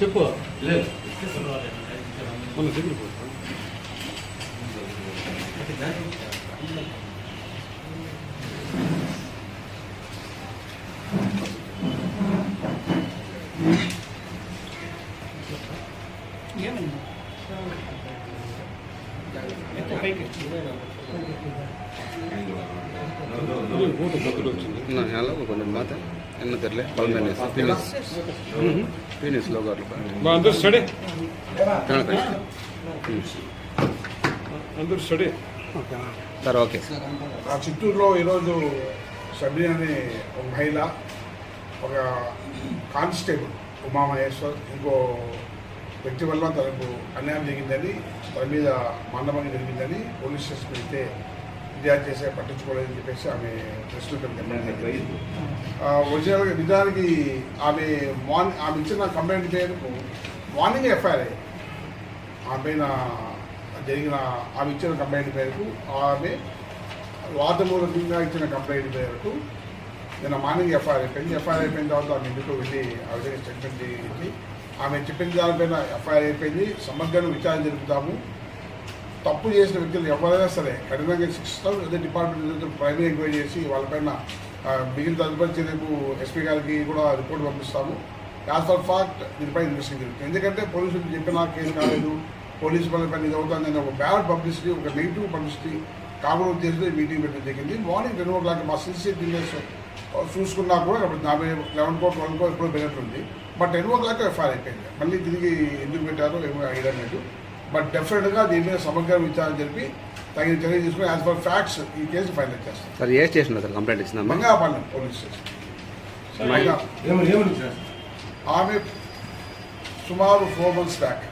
చెప్పు లేదు ఓటు పక్కన వచ్చింది నా ఎలా కొంచెం మాట్లాడు என்ன தெரியல பல்மேனிஸ் பீனிஸ் பீனிஸ் லோகோ బా అందరు స్టడీ కనక అందరు స్టడీ సార్ ఓకే ఆ చిత్తూరులో ఈరోజు సబిని అనే ఒక మహిళ ఒక కానిస్టేబుల్ ఉమామహేశ్వర్ ఇంకో వ్యక్తి వల్ల తనకు అన్యాయం జరిగిందని తన మీద మందమంగా జరిగిందని పోలీస్ స్టేషన్ వెళ్తే ఫిర్యాదు చేసే పట్టించుకోలేదని చెప్పేసి ఆమె ప్రెస్ మీట్ జరిగింది ఒరిజినల్గా నిజానికి ఆమె మార్నింగ్ ఆమె ఇచ్చిన కంప్లైంట్ పేరుకు మార్నింగ్ ఎఫ్ఐఆర్ అయ్యింది ఆమె పైన జరిగిన ఆమె ఇచ్చిన కంప్లైంట్ మేరకు ఆమె వాదమూలంగా ఇచ్చిన కంప్లైంట్ మేరకు నిన్న మార్నింగ్ ఎఫ్ఐఆర్ అయిపోయింది. ఎఫ్ఐఆర్ అయిపోయిన తర్వాత ఆమె ఇంటికి వెళ్ళి ఆ విధంగా స్టేట్మెంట్ చేయించి ఆమె చెప్పిన దానిపైన ఎఫ్ఐఆర్ అయిపోయింది. సమగ్రంగా విచారణ జరుపుతాము. తప్పు చేసిన వ్యక్తులు ఎవరైనా సరే కఠినంగా శిక్షిస్తాం అదే డిపార్ట్మెంట్ ప్రైమరీ ఎంక్వైరీ చేసి వాళ్ళపైన మిగిలిన తదుపరి చర్యకు ఎస్పీ గారికి కూడా రిపోర్ట్ పంపిస్తాము. యాజ్ ఫర్ ఫాక్ట్ దీనిపై ఇన్వెస్టిగేషన్ జరుగుతుంది. ఎందుకంటే పోలీసులు చెప్పిన కేసు కాలేదు. పోలీసు పనుల పని ఇది అవుతుందని ఒక బ్యాడ్ పబ్లిసిటీ ఒక నెగిటివ్ పబ్లిసిటీ కాకుండా ఉద్దేశంతో మీటింగ్ పెట్టడం జరిగింది. మార్నింగ్ టెన్ ఓ క్లాక్ మా సీసీటీవీఎస్ చూసుకున్నా కూడా అప్పుడు యాభై లెవెన్ కో ట్వెల్వ్ కో ఎప్పుడో పెరిగినట్టుంది but ten o'clock FIR అయిపోయింది. మళ్ళీ తిరిగి ఎందుకు పెట్టారో ఏమో ఐడియా లేదు. బట్ డెఫినెట్గా దీని మీద సమగ్ర విచారణ జరిపి తగిన చర్య తీసుకుని యాజ్ ఫర్ ఫ్యాక్ట్స్ ఈ కేసు ఫైనల్ చేస్తాం. సార్ ఏ స్టేషన్లో సార్ కంప్లైంట్ ఇచ్చిందమ్మా మంగాపాలెం పోలీస్ స్టేషన్. ఆమె సుమారు ఫోర్ మంత్స్ బ్యాక్.